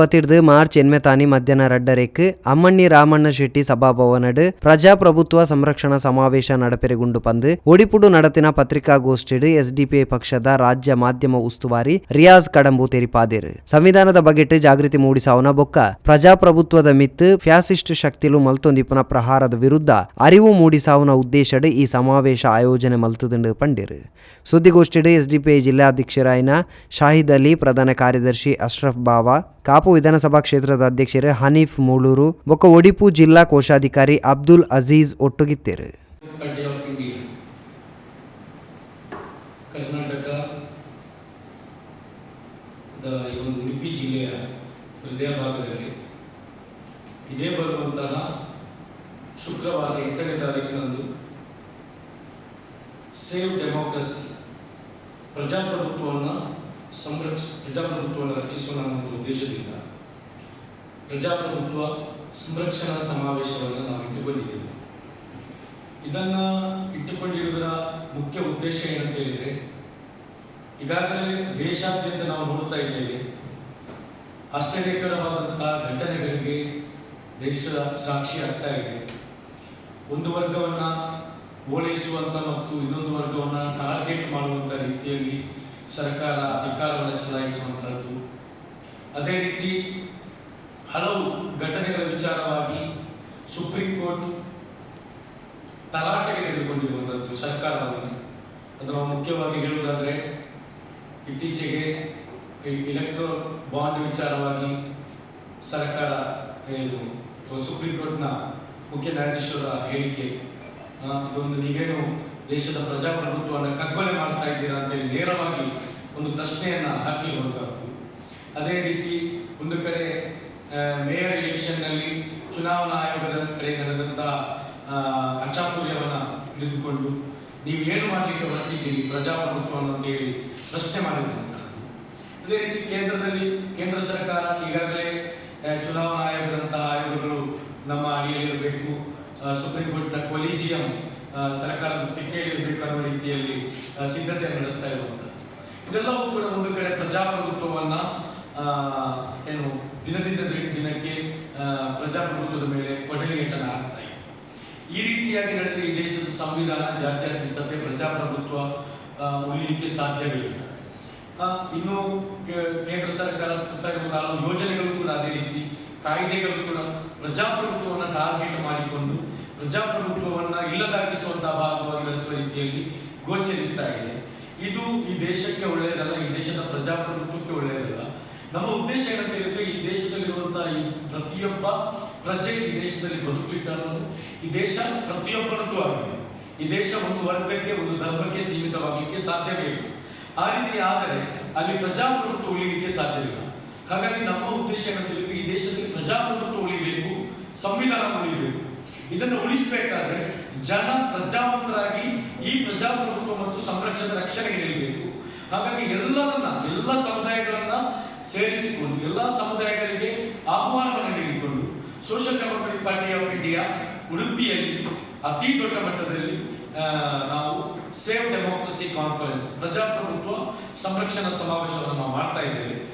ವತಿರ್ದು March ಎನ್ಮೆತಾನಿ ಮಧ್ಯಾಹ್ನ ರಡ್ಡರೇಕ್ ಅಮ್ಮಣ್ಣಿ ರಾಮಣ್ಣ ಶೆಟ್ಟಿ ಸಭಾಭವನಡ್ ಪ್ರಜಾಪ್ರಭುತ್ವ ಸಂರಕ್ಷಣಾ ಸಮಾವೇಶ ನಡಪೆರೆಗುಂಡು ಪಂದು ಒಡಿಪುಡು ನಡತಿನ ಪತ್ರಿಕಾಗೋಷ್ಠಿಡ್ ಎಸ್ಡಿಪಿಐ ಪಕ್ಷದ ರಾಜ್ಯ ಮಾಧ್ಯಮ ಉಸ್ತುವಾರಿ ರಿಯಾಜ್ ಕಡಂಬು ತೆರಿಪಾದಿರು. ಸಂವಿಧಾನದ ಬಗೆಟ್ ಜಾಗೃತಿ ಮೂಡಿಸಾವನ ಬೊಕ್ಕ ಪ್ರಜಾಪ್ರಭುತ್ವದ ಮಿತ್ ಫ್ಯಾಸಿಸ್ಟ್ ಶಕ್ತಿಲು ಮಲ್ತೊಂದಿಪ್ಪನ ಪ್ರಹಾರದ ವಿರುದ್ಧ ಅರಿವು ಮೂಡಿಸಾವನ ಉದ್ದೇಶಡ್ ಈ ಸಮಾವೇಶ ಆಯೋಜನೆ ಮಲ್ತುದುಂಡು ಪಂಡಿರು. ಸುದ್ದಿಗೋಷ್ಠಿಡು ಎಸ್ಡಿಪಿಐ ಜಿಲ್ಲಾಧ್ಯಕ್ಷರಾಯಿನ ಶಾಹಿದ್ ಅಲಿ ಪ್ರಧಾನ ಕಾರ್ಯದರ್ಶಿ ಅಶ್ರಫ್ ಬಾವಾ ಕಾಪು ವಿಧಾನಸಭಾ ಕ್ಷೇತ್ರದ ಅಧ್ಯಕ್ಷರು ಹನೀಫ್ ಮೂಳೂರು, ಬೊಕ್ಕ ಒಡಿಪು ಜಿಲ್ಲಾ ಕೋಶಾಧಿಕಾರಿ ಅಬ್ದುಲ್ ಅಜೀಜ್ ಒಟ್ಟುಗಿತ್ತೇರು ಈ ಒಂದು ಉಡುಪಿ ಜಿಲ್ಲೆಯ ಹೃದಯ ಭಾಗದಲ್ಲಿ ಇದೇ ಬರುವಂತಹ ಶುಕ್ರವಾರ ಎಂಟನೇ ತಾರೀಕಿನಂದು ಸೇವ್ ಡೆಮೋಕ್ರಸಿ ಪ್ರಜಾಪ್ರಭುತ್ವವನ್ನು ಸಂರಕ್ಷ, ಪ್ರಜಾಪ್ರಭುತ್ವವನ್ನು ರಕ್ಷಿಸುವ ಒಂದು ಉದ್ದೇಶದಿಂದ ಪ್ರಜಾಪ್ರಭುತ್ವ ಸಂರಕ್ಷಣಾ ಸಮಾವೇಶವನ್ನು ನಾವು ಇಟ್ಟುಕೊಂಡಿದ್ದೇವೆ. ಇದನ್ನ ಇಟ್ಟುಕೊಂಡಿರುವುದರ ಮುಖ್ಯ ಉದ್ದೇಶ ಏನಂತ ಹೇಳಿದರೆ, ಈಗಾಗಲೇ ದೇಶಾದ್ಯಂತ ನಾವು ನೋಡ್ತಾ ಇದ್ದೇವೆ ಆಶ್ಚರ್ಯಕರವಾದಂತಹ ಘಟನೆಗಳಿಗೆ ದೇಶದ ಸಾಕ್ಷಿ ಆಗ್ತಾ ಇದೆ. ಒಂದು ವರ್ಗವನ್ನು ಓಲೈಸುವಂಥ ಮತ್ತು ಇನ್ನೊಂದು ವರ್ಗವನ್ನು ಟಾರ್ಗೆಟ್ ಮಾಡುವಂಥ ರೀತಿಯಲ್ಲಿ ಸರ್ಕಾರ ಅಧಿಕಾರವನ್ನು ಚಲಾಯಿಸುವಂಥದ್ದು ಅದೇ ರೀತಿ ಹಲವು ಘಟನೆಗಳ ವಿಚಾರವಾಗಿ ಸುಪ್ರೀಂ ಕೋರ್ಟ್ ತಲಾಟೆಗೆ ತೆಗೆದುಕೊಂಡಿರುವಂಥದ್ದು ಸರ್ಕಾರವನ್ನು. ಅದರ ಮುಖ್ಯವಾಗಿ ಹೇಳುವುದಾದರೆ, ಇತ್ತೀಚೆಗೆ ಇಲೆಕ್ಟ್ರೋ ಬಾಂಡ್ ವಿಚಾರವಾಗಿ ಸರ್ಕಾರ ಇದು ಸುಪ್ರೀಂ ಕೋರ್ಟ್ನ ಮುಖ್ಯ ನ್ಯಾಯಾಧೀಶರ ಹೇಳಿಕೆ ಇದೊಂದು ನೀವೇನು ದೇಶದ ಪ್ರಜಾಪ್ರಭುತ್ವವನ್ನು ಕಗ್ಗೊಲೆ ಮಾಡ್ತಾ ಇದ್ದೀರಾ ಅಂತೇಳಿ ನೇರವಾಗಿ ಒಂದು ಪ್ರಶ್ನೆಯನ್ನ ಹಾಕಿರುವಂಥದ್ದು ಅದೇ ರೀತಿ ಒಂದು ಕಡೆ ಮೇಯರ್ ಎಲೆಕ್ಷನ್ನಲ್ಲಿ ಚುನಾವಣಾ ಆಯೋಗದ ಕಡೆ ನಡೆದಂತಹ ಅಚಾತುರ್ಯವನ್ನು ಹಿಡಿದುಕೊಂಡು ಏನು ಮಾಡಲಿಕ್ಕೆ ಹೊರಟಿದ್ದೀರಿ ಪ್ರಜಾಪ್ರಭುತ್ವವನ್ನು ಅಂತೇಳಿ ಪ್ರಶ್ನೆ ಮಾಡಿರುವಂತಹದ್ದು. ಅದೇ ರೀತಿ ಕೇಂದ್ರದಲ್ಲಿ, ಕೇಂದ್ರ ಸರ್ಕಾರ ಈಗಾಗಲೇ ಚುನಾವಣಾ ಆಯೋಗದಂತಹ ಆಯೋಗಗಳು ನಮ್ಮ ಅಡಿಯಲ್ಲಿರಬೇಕು. ಸುಪ್ರೀಂ ಕೋರ್ಟ್ನ ಕೊಲಿಜಿಯಂ ಸರ್ಕಾರದ ತೆಕ್ಕೆಯಲ್ಲಿರಬೇಕು ಅನ್ನೋ ರೀತಿಯಲ್ಲಿ ಸಿದ್ಧತೆ ನಡೆಸ್ತಾ ಇರುವಂಥದ್ದು. ಇದೆಲ್ಲವೂ ಕೂಡ ಒಂದು ಕಡೆ ಪ್ರಜಾಪ್ರಭುತ್ವವನ್ನ ಏನು, ದಿನದಿಂದ ದಿನ- ದಿನಕ್ಕೆ ಪ್ರಜಾಪ್ರಭುತ್ವದ ಮೇಲೆ ಕೊಡಲಿಗೆಟ್ಟನ ಆಗ್ತಾ ಇದೆ. ಈ ರೀತಿಯಾಗಿ ನಡೆದರೆ ಈ ದೇಶದ ಸಂವಿಧಾನ, ಜಾತ್ಯತೀತತೆ, ಪ್ರಜಾಪ್ರಭುತ್ವ ಉಳಿಲಿಕ್ಕೆ ಸಾಧ್ಯವಿಲ್ಲ. ಇನ್ನು ಕೇಂದ್ರ ಸರ್ಕಾರ ಹಲವು ಯೋಜನೆಗಳು ಕೂಡ ಅದೇ ರೀತಿ, ಕಾಯ್ದೆಗಳು ಕೂಡ ಪ್ರಜಾಪ್ರಭುತ್ವವನ್ನು ಟಾರ್ಗೆಟ್ ಮಾಡಿಕೊಂಡು ಪ್ರಜಾಪ್ರಭುತ್ವವನ್ನ ಇಲ್ಲದಾಗಿಸುವಂತಹ ಭಾಗವಾಗಿ ನಡೆಸುವ ರೀತಿಯಲ್ಲಿ ಗೋಚರಿಸ್ತಾ ಇದೆ. ಇದು ಈ ದೇಶಕ್ಕೆ ಒಳ್ಳೆಯದಲ್ಲ, ಈ ದೇಶದ ಪ್ರಜಾಪ್ರಭುತ್ವಕ್ಕೆ ಒಳ್ಳೆಯದಲ್ಲ. ನಮ್ಮ ಉದ್ದೇಶ ಏನಂತ ಹೇಳಿದ್ರೆ, ಈ ದೇಶದಲ್ಲಿರುವಂತಹ ಈ ಪ್ರತಿಯೊಬ್ಬ ಪ್ರಜೆ ಈ ದೇಶದಲ್ಲಿ ಅನ್ನೋದು ಈ ದೇಶ ಪ್ರತಿಯೊಬ್ಬರದ್ದು ಆಗಿದೆ. ಈ ದೇಶ ಒಂದು ವರ್ಗಕ್ಕೆ, ಒಂದು ಧರ್ಮಕ್ಕೆ ಸೀಮಿತವಾಗಲಿಕ್ಕೆ ಸಾಧ್ಯವೇ ಇಲ್ಲ. ಆ ರೀತಿ ಆದರೆ ಅಲ್ಲಿ ಪ್ರಜಾಪ್ರಭುತ್ವ ಉಳಿಲಿಕ್ಕೆ ಸಾಧ್ಯವಿಲ್ಲ. ಹಾಗಾಗಿ ನಮ್ಮ ಉದ್ದೇಶ ಏನಂತ ಹೇಳಿದ್ರೆ, ಈ ದೇಶದಲ್ಲಿ ಪ್ರಜಾಪ್ರಭುತ್ವ ಉಳಿಬೇಕು, ಸಂವಿಧಾನ ಉಳಿಬೇಕು. ಇದನ್ನು ಉಳಿಸಬೇಕಾದ್ರೆ ಜನ ಪ್ರಜಾವಂತರಾಗಿ ಈ ಪ್ರಜಾಪ್ರಭುತ್ವ ಮತ್ತು ಸಂರಕ್ಷಣೆ ರಕ್ಷಣೆಗೆ ನಿಲ್ಲಬೇಕು ಹಾಗಾಗಿ ಎಲ್ಲರನ್ನ, ಎಲ್ಲ ಸಮುದಾಯಗಳನ್ನ ಸೇರಿಸಿಕೊಂಡು, ಎಲ್ಲ ಸಮುದಾಯಗಳಿಗೆ ಆಹ್ವಾನವನ್ನು ನೀಡಿಕೊಂಡು social democratic party of India ಉಡುಪಿಯಲ್ಲಿ ಅತಿ ದೊಡ್ಡ ಮಟ್ಟದಲ್ಲಿ ನಾವು ಸೇವ್ ಡೆಮೋಕ್ರಸಿ ಕಾನ್ಫರೆನ್ಸ್, ಪ್ರಜಾಪ್ರಭುತ್ವ ಸಂರಕ್ಷಣಾ ಸಮಾವೇಶವನ್ನು ನಾವು ಮಾಡ್ತಾ ಇದ್ದೇವೆ.